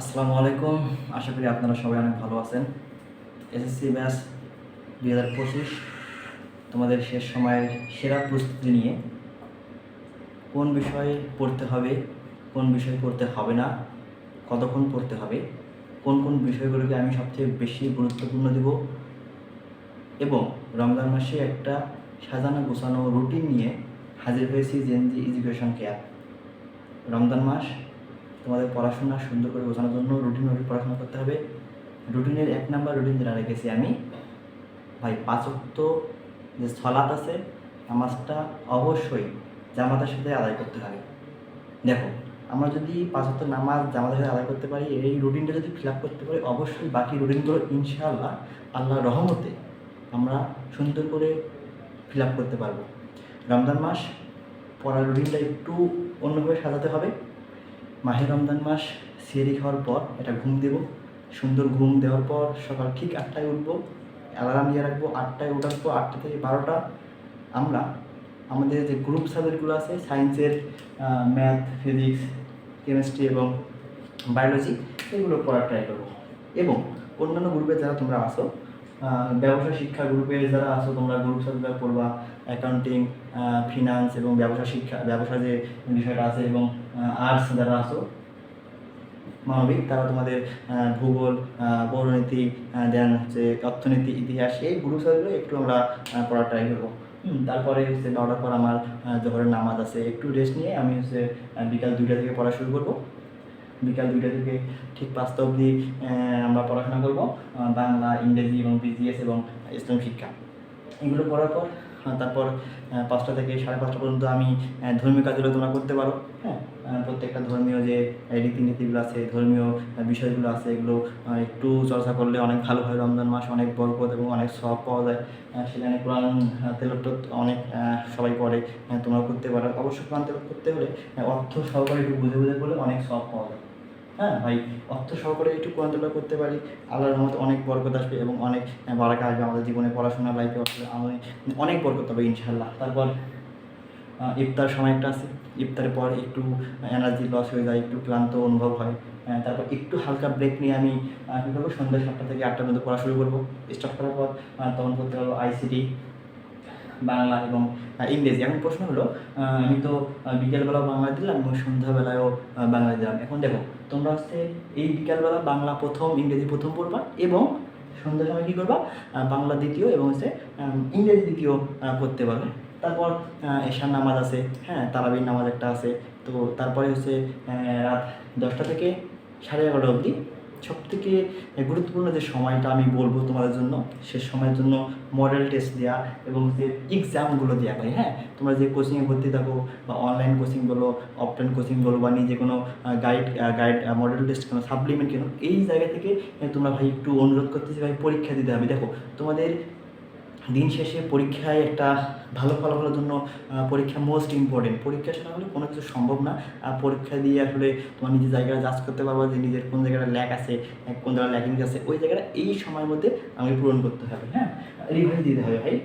আসসালামু আলাইকুম। আশা করি আপনারা সবাই অনেক ভালো আছেন। এসএসসি ব্যাস দুই হাজার পঁচিশ, তোমাদের শেষ সময়ের সেরা প্রস্তুতি নিয়ে কোন বিষয়ে পড়তে হবে, কোন বিষয় পড়তে হবে না, কতক্ষণ পড়তে হবে, কোন কোন বিষয়গুলোকে আমি সবচেয়ে বেশি গুরুত্বপূর্ণ দেব এবং রমজান মাসে একটা সাজানো গোছানো রুটিন নিয়ে হাজির হয়েছি Gen Z education cap Ramzan মাস তোমাদের পড়াশোনা সুন্দর করে বোঝানোর জন্য রুটিনভাবে পড়াশোনা করতে হবে। রুটিনের এক নাম্বার রুটিন যেটা রেখেছি আমি। ভাই পাঁচক্ত যে ছলাত আছে, নামাজটা অবশ্যই জামাতের সাথে আদায় করতে হবে। দেখো, আমরা যদি পাঁচক্ত নামাজ জামাতের সাথে আদায় করতে পারি, এই রুটিনটা যদি ফিল আপ করতে পারি, অবশ্যই বাকি রুটিনগুলো ইনশাআল্লাহ আল্লাহর রহমতে আমরা সুন্দর করে ফিল আপ করতে পারব। রমজান মাস পড়ার রুটিনটা একটু অন্যভাবে সাজাতে হবে। মাহে রমজান মাস সিয়ারি খাওয়ার পর এটা ঘুম দেব। সুন্দর ঘুম দেওয়ার পর সকাল ঠিক আটটায় উঠবো। অ্যালার্ম দিয়ে রাখব, আটটায় উঠার পর আটটা থেকে বারোটা। আমরা আমাদের যে গ্রুপ সাবজেক্টগুলো আছে সায়েন্সের ম্যাথ ফিজিক্স কেমিস্ট্রি এবং বায়োলজি এগুলো পড়ার ট্রাই করব। এবং অন্যান্য গ্রুপে যারা তোমরা আসো ব্যবসা শিক্ষা গ্রুপে যারা আসো তোমরা গ্রুপ সাবজেক্ট পড়বা অ্যাকাউন্টিং ফিনান্স এবং ব্যবসা শিক্ষা, ব্যবসা যে বিষয়টা আছে এবং আর্টস যারা আছো, মানবিক, তারা তোমাদের ভূগোল পৌরনীতি দেন হচ্ছে অর্থনীতি, ইতিহাস, এই গ্রুপ সাবজেক্টগুলো একটু আমরা পড়ার ট্রাই করব। তারপরে হচ্ছে নটার পর আমার জোহরের নামাজ আছে, একটু রেস্ট নিয়ে আমি হচ্ছে বিকাল দুইটা থেকে পড়া শুরু করব। বিকাল দুইটা থেকে ঠিক পাঁচটা অবধি আমরা পড়াশোনা করব বাংলা, ইংরেজি এবং বিজিএস এবং ইসলাম শিক্ষা। এগুলো পড়ার পর তারপর পাঁচটা থেকে সাড়ে পাঁচটা পর্যন্ত আমি ধর্মীয় কাজগুলো তোমরা করতে পারো হ্যাঁ? প্রত্যেকটা ধর্মীয় যে রীতিনীতিগুলো আছে, ধর্মীয় বিষয়গুলো আছে, এগুলো একটু চর্চা করলে অনেক ভালো হয়। রমজান মাস অনেক বরকত এবং অনেক সব পাওয়া যায়। সেখানে কোরআন তেলত অনেক সবাই পড়ে তোমরা করতে পারো। অবশ্যই কোরআন তেলত করতে হলে অর্থ সহকারে একটু বুঝে বুঝে করলে অনেক সব পাওয়া যায়। হ্যাঁ ভাই, অর্থ সহকারে একটু কোরআন করতে পারি। আল্লাহর রহমতে অনেক বরকত আসবে এবং অনেক বারাকা আসবে আমাদের জীবনে, পড়াশোনা লাইফে আমি অনেক বরকত হবে ইনশাল্লাহ তারপর ইফতার সময় একটা আছে। ইফতারের পর একটু এনার্জি লস হয়ে যায়, একটু ক্লান্ত অনুভব হয়। তারপর একটু হালকা ব্রেক নিয়ে আমি কী করব? সন্ধ্যা সাতটা থেকে আটটা পর্যন্ত পড়া শুরু করব। স্টার্ট করার পর তখন করতে পারব আইসিটি বাংলা এবং ইংরেজি। এখন প্রশ্ন হলো আমি তো বিকেলবেলাও বিকেলবেলা বাংলা দিলাম এবং সন্ধ্যাবেলায়ও বাংলা দিলাম। এখন দেখো তোমরা হচ্ছে এই বিকালবেলা বাংলা প্রথম, ইংরেজি প্রথম পড়বা এবং সন্ধ্যার সময় কী করবা? বাংলা দ্বিতীয় এবং হচ্ছে ইংরেজি দ্বিতীয় পড়তে পারবে। তারপর এশার নামাজ আছে হ্যাঁ তারাবির নামাজ একটা আছে। তো তারপরে হচ্ছে রাত দশটা থেকে সাড়ে এগারোটা অবধি সব থেকে গুরুত্বপূর্ণ যে সময়টা আমি বলব তোমাদের জন্য, সে সময়ের জন্য মডেল টেস্ট দেওয়া এবং যে এক্সামগুলো দেওয়া হয় হ্যাঁ? তোমরা যে কোচিংয়ে ভর্তি থাকো বা অনলাইন কোচিং বলো অফলাইন কোচিং বলো বা নিজে কোনো গাইড গাইড মডেল টেস্ট কেন সাপ্লিমেন্ট কেন, এই জায়গা থেকে তোমরা ভাই একটু অনুরোধ করতেছি ভাই, পরীক্ষা দিতে হবে। দেখো, তোমাদের দিন শেষে পরীক্ষায় একটা ভালো ফলাফলের জন্য পরীক্ষা মোস্ট ইম্পর্টেন্ট পরীক্ষা শোনা হলে কোনো কিছু সম্ভব না। পরীক্ষা দিয়ে আসলে তোমার নিজের জায়গাটা জাজ করতে পারব যে নিজের কোন জায়গাটা ল্যাক আছে, কোন জায়গায় ল্যাকিং আছে। ওই জায়গাটা এই সময়ের মধ্যে আমাকে পূরণ করতে হবে হ্যাঁ? রিভাইজ দিতে হবে ভাই।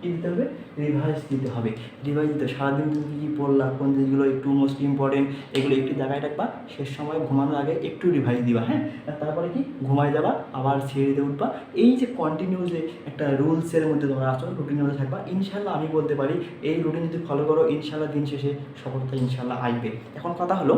কী দিতে হবে? রিভাইস দিতে হবে। রিভাইজ দিতে সারাদিন তুমি কী কী পড়লা? কোন জিনিসগুলো একটু মোস্ট ইম্পর্টেন্ট এগুলো একটু জায়গায় রাখবা। শেষ সময় ঘুমানোর আগে একটু রিভাইস দিবা হ্যাঁ? তারপরে কি? ঘুমায় যাবা, আবার ছেড়ে দিয়ে উঠবা। এই যে কন্টিনিউ যে একটা রুলসের মধ্যে তোমরা আসো রুটিনের মধ্যে থাকবা ইনশাল্লাহ আমি বলতে পারি, এই রুটিন যদি ফলো করো ইনশাল্লাহ দিন শেষে সফলতা ইনশাল্লাহ আসবে। এখন কথা হলো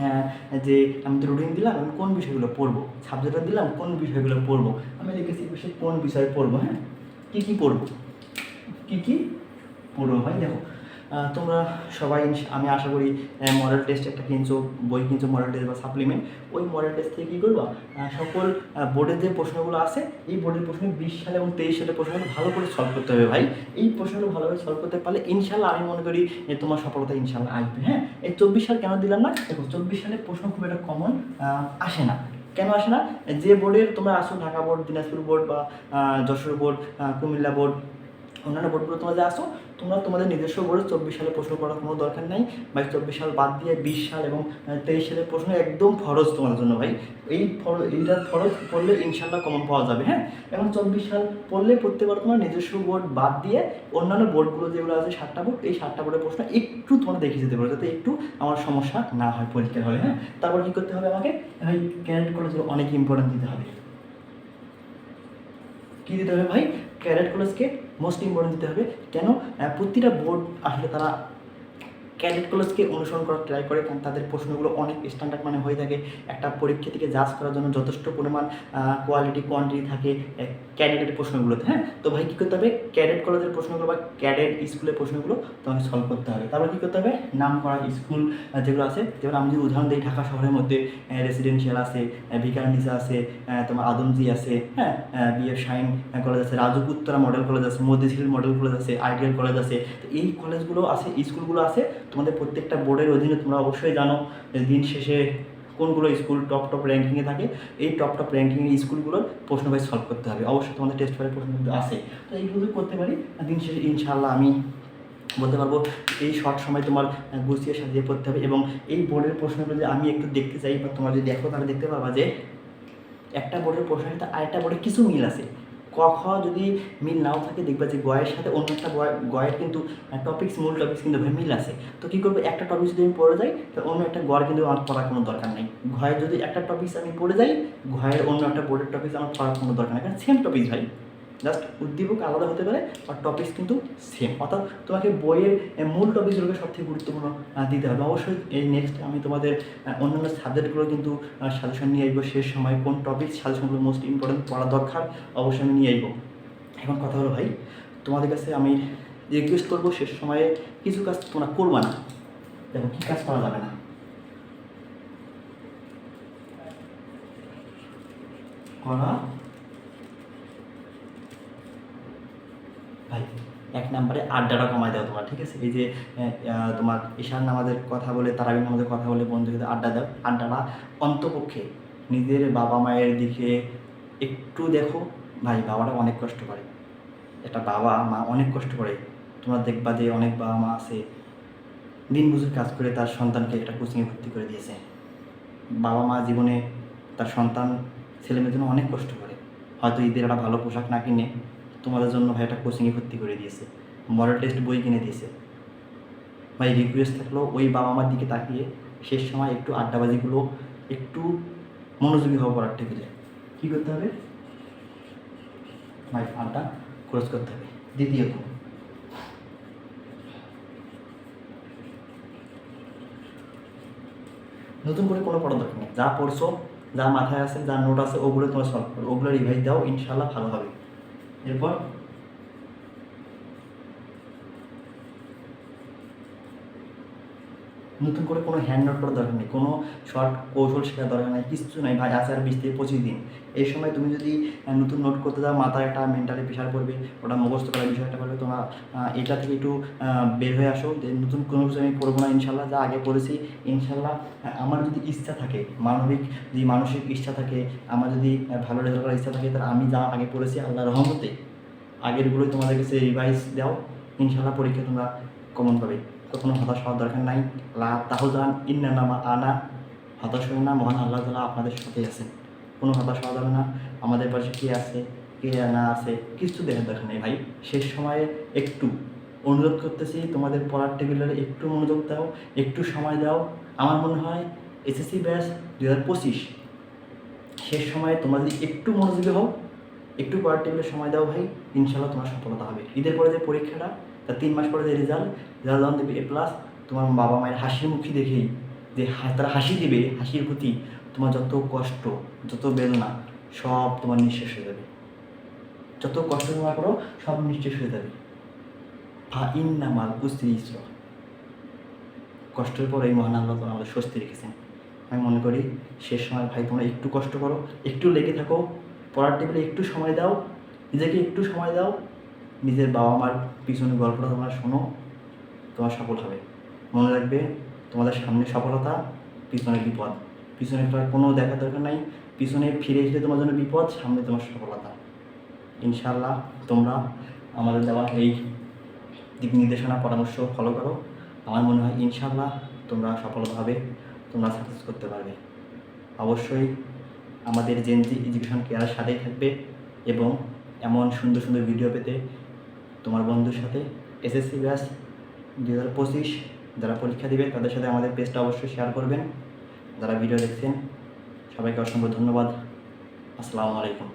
হ্যাঁ যে আমি তো রুটিন দিলাম, আমি কোন বিষয়গুলো পড়ব? সাবজেক্টটা দিলাম, কোন বিষয়গুলো পড়ব? আমি লিখেছি, সে কোন বিষয়ে পড়ব হ্যাঁ? কী কী পড়ব? কী কী? পড়ব ভাই দেখো তোমরা সবাই আমি আশা করি মডেল টেস্ট একটা কিনছো, বই কিনছো মডেল টেস্ট বা সাপ্লিমেন্ট ওই মডেল টেস্ট থেকে কী করবা? সকল বোর্ডের যে প্রশ্নগুলো আছে, এই বোর্ডের প্রশ্ন বিশ সালে এবং তেইশ সালে প্রশ্নগুলো ভালো করে সলভ করতে হবে ভাই। এই প্রশ্নগুলো ভালোভাবে সলভ করতে পারলে ইনশাল্লাহ আমি মনে করি তোমার সফলতা ইনশাল্লাহ আসবে হ্যাঁ? এই চব্বিশ সাল কেন দিলাম না? দেখো, চব্বিশ সালের প্রশ্ন খুব একটা কমন আসে না। কেন আসে না? যে বোর্ডের তোমরা আসো ঢাকা বোর্ড দিনাজপুর বোর্ড বা যশোর বোর্ড কুমিল্লা বোর্ড অন্যান্য তোমরা যে আসো, তোমরা তোমাদের নিজস্ব বোর্ডে চব্বিশ সালে প্রশ্ন করার কোনো দরকার নাই। ভাই, চব্বিশ সাল বাদ দিয়ে বিশ সাল এবং তেইশ সালের প্রশ্ন একদম ফরজ তোমাদের জন্য ভাই। এই ফরজ এইটার ফরজ পড়লে ইনশাল্লাহ কমন পাওয়া যাবে হ্যাঁ? এখন চব্বিশ সাল পড়লে পড়তে পারো তোমার নিজস্ব বোর্ড বাদ দিয়ে অন্যান্য বোর্ডগুলো যেগুলো আছে, সাতটা বোর্ড এই সাতটা বোর্ডের প্রশ্ন একটু তোমরা দেখে যেতে পারো, যাতে একটু আমার সমস্যা না হয়, পরীক্ষার হলে হ্যাঁ? তারপর কী করতে হবে আমাকে? ভাই ক্যারেট কলেজে অনেক ইম্পর্টেন্ট দিতে হবে। কী দিতে হবে ভাই? ক্যারেট কলেজকে মোস্ট ইম্পর্টেন্ট দিতে হবে। কেন? প্রতিটা বোর্ড আসলে তারা ক্যাডেট কলেজকে অনুসরণ করার ট্রাই করে কারণ তাদের প্রশ্নগুলো অনেক স্ট্যান্ডার্ড মানে হয়ে থাকে। একটা পরীক্ষা থেকে জাজ করার জন্য যথেষ্ট পরিমাণ কোয়ালিটি কোয়ান্টিটি থাকে ক্যাডেটের প্রশ্নগুলোতে হ্যাঁ? তো ভাই কী করতে হবে? ক্যাডেট কলেজের প্রশ্নগুলো বা ক্যাডেট স্কুলের প্রশ্নগুলো তোমাকে সলভ করতে হবে। তারপর কী করতে হবে? নাম করা স্কুল যেগুলো আছে, যেমন আমি যদি উদাহরণ দিই, ঢাকা শহরের মধ্যে রেসিডেন্সিয়াল আছে ভিকারনিসা আছে তোমার আদমজি আছে হ্যাঁ? বিএফ শাইন কলেজ আছে রাজপুত্তরা মডেল কলেজ আছে, মধ্যশীল মডেল কলেজ আছে, আইডিয়াল কলেজ আছে। তো এই কলেজগুলো আছে স্কুলগুলো আছে তোমাদের প্রত্যেকটা বোর্ডের অধীনে তোমরা অবশ্যই জানো যে দিন শেষে কোনগুলো স্কুল টপ টপ র্যাঙ্কিংয়ে থাকে। এই টপ টপ র্যাঙ্কিংয়ের স্কুলগুলোর প্রশ্ন ভাই সলভ করতে হবে। অবশ্যই তোমাদের টেস্ট পেপারের প্রশ্ন কিন্তু আছে। তো এইগুলো করতে পারি দিন শেষে ইনশাল্লাহ আমি বলতে পারব এই শর্ট সময় তোমার গুছিয়ে সাজিয়ে পড়তে হবে এবং এই বোর্ডের প্রশ্নগুলো যদি আমি একটু দেখতে চাই বা তোমরা যদি দেখো তাহলে দেখতে পাবা যে একটা বোর্ডের প্রশ্নের সাথে আরেকটা বোর্ডে কিছু মিল আছে। ক খ যদি মিল নাও থাকে দেখবা যে গয়ের সাথে অন্য একটা গয়- গয়ের কিন্তু টপিক্স মূল টপিক্স কিন্তু ভাই মিল আছে। তো কী করব? একটা টপিক যদি আমি পড়ে যাই, তো অন্য একটা গড় কিন্তু আমার পড়ার কোনো দরকার নেই। ঘয়ের যদি একটা টপিক্স আমি পড়ে যাই, ঘয়ের অন্য একটা বোর্ডের টপিক্স আমার পড়ার কোনো দরকার নেই। কারণ সেম টপিক্স ভাই। জাস্ট উদ্দীপক আলাদা হতে পারে আর টপিক্স কিন্তু সেম অর্থাৎ তোমাকে বইয়ের মূল টপিকগুলোকে সবথেকে গুরুত্বপূর্ণ দিতে হবে। অবশ্যই এই নেক্সট আমি তোমাদের অন্যান্য সাবজেক্টগুলো কিন্তু সাজেশন নিয়ে আসব শেষ সময় কোন টপিক সাজেশনগুলো মোস্ট ইম্পর্টেন্ট পড়া দরকার অবশ্যই আমি নিয়ে আসব। এখন কথা হলো ভাই তোমাদের কাছে আমি রিকোয়েস্ট করব শেষ সময়ে কিছু কাজ তোমরা করবা না দেখো কী কাজ করা যাবে না। করা ভাই, এক নম্বরে আড্ডাটা কমায় দাও তোমার, ঠিক আছে? এই যে তোমার ঈশান নামাজের কথা বলে তারাবি নামাজের কথা বলে বন্ধুদের আড্ডা দাও। আড্ডাটা অন্তপক্ষে নিজের বাবা মায়ের দিকে একটু দেখো, ভাই বাবারা অনেক কষ্ট করে। একটা বাবা, মা অনেক কষ্ট করে। তোমরা দেখবা যে অনেক বাবা মা আছে, দিন মজুর কাজ করে তার সন্তানকে একটা কোচিংয়ে ভর্তি করে দিয়েছে। বাবা মা জীবনে তার সন্তান ছেলেমেয়ের জন্য অনেক কষ্ট করে। হয়তো ঈদের একটা ভালো পোশাক না কিনে তোমাদের জন্য ভাই একটা কোচিংয়ে ভর্তি করে দিয়েছে। মডেল টেস্ট বই কিনে দিয়েছে। ভাই রিকোয়েস্ট থাকল ওই বাবা মার দিকে তাকিয়ে শেষ সময় একটু আড্ডাবাজিগুলো একটু মনোযোগী হওয়া পড়ার টেবিলে কী করতে হবে? ভাই ফান্ডটা খরচ করতে হবে। দ্বিতীয়ত, নতুন করে কোনো পড়ার দরকার নেই। যা পড়ছো, যা মাথায় আছে, যা নোট আছে, ওগুলো তোমার সলভ করো। ওগুলো রিভাইজ দাও ইনশাল্লাহ ভালো হবে। Et 尔 নতুন করে কোনো হ্যান্ড নোট করার দরকার নেই। কোনো শর্ট কৌশল শেখার দরকার নেই, কিছু নাই ভাই আছে আর বিশ থেকে পঁচিশ দিন। এই সময় তুমি যদি নতুন নোট করতে যাও, মাথায় একটা মেন্টালি প্রেশার পড়বে, ওটা মুখস্থ করার বিষয়টা পড়বে তোমরা এটা থেকে একটু বের হয়ে আসো, যে নতুন কোনো কিছু আমি পড়ব না ইনশাল্লাহ যা আগে পড়েছি ইনশাল্লাহ আমার যদি ইচ্ছা থাকে, মানবিক যদি মানসিক ইচ্ছা থাকে, আমার যদি ভালো রেজাল্ট করার ইচ্ছা থাকে, তাহলে আমি যা আগে পড়েছি আল্লাহ রহমতে, আগেরগুলোই তোমাদের কাছে রিভাইজ দাও ইনশাল্লাহ পরীক্ষা তোমরা কমন পাবে। তো কোনো হতাশ হওয়ার দরকার নাই। লা তাহজান ইন্না নামা আনা। হতাশ হয়ে না, মহান আল্লাহ তালা আপনাদের সাথেই আছেন। কোনো হতাশ হওয়া যাবে না। আমাদের পাশে কে আছে, কে না আছে, কিছু দেখার দরকার নেই ভাই। শেষ সময়ে একটু অনুরোধ করতেছি, তোমাদের পড়ার টেবিলের একটু মনোযোগ দাও, একটু সময় দাও। আমার মনে হয় এসএসসি ব্যাচ দু হাজার পঁচিশ। শেষ সময়ে তোমরা যদি একটু মনোযোগী হও, একটু পড়ার টেবিলে সময় দাও ভাই ইনশাল্লাহ তোমার সফলতা হবে। ঈদের পরে যে পরীক্ষাটা তার তিন মাস পরে যে রেজাল্ট রেজাল্ট যখন দেবে এ প্লাস তোমার বাবা মায়ের হাসি মুখী দেখেই যে তারা হাসি দেবে, হাসির প্রতি তোমার যত কষ্ট, যত বেদনা, সব তোমার নিঃশেষ হয়ে যাবে। যত কষ্ট তোমরা করো, সব নিঃশেষ হয়ে যাবে। ফা ইন্না মাল উস্ত্রি ইসর। কষ্টের পর এই মহান আল্লাহ আমাদের স্বস্তি রেখেছেন। আমি মনে করি, শেষ সময় ভাই তোমরা একটু কষ্ট করো, একটু লেগে থাকো, পড়ার টেবিলে একটু সময় দাও, নিজেকে একটু সময় দাও নিজের বাবা মার পিছনে গল্পটা তোমরা শোনো, তোমার সফল হবে। মনে রাখবে, তোমাদের সামনে সফলতা, পিছনে বিপদ। পিছনে কোনো দেখার দরকার নাই, পিছনে ফিরে এসে তোমার জন্য বিপদ, সামনে তোমার সফলতা। ইনশাল্লাহ তোমরা আমাদের দেওয়া এই দিক নির্দেশনা, পরামর্শ ফলো করো। আমার মনে হয় ইনশাল্লাহ তোমরা সফলভাবে, তোমরা সাকসেস করতে পারবে। অবশ্যই আমাদের জেনজি এডুকেশন কেয়ারের সাথেই থাকবে এবং এমন সুন্দর সুন্দর ভিডিও পেতে তোমার বন্ধুর সাথে এসএসসি ব্যাস দু হাজার পঁচিশ যারা পরীক্ষা দিবে, তাদের সাথে আমাদের পেজটা অবশ্যই শেয়ার করবেন। যারা ভিডিও দেখছেন, সবাইকে অসংখ্য ধন্যবাদ। আসসালামু আলাইকুম।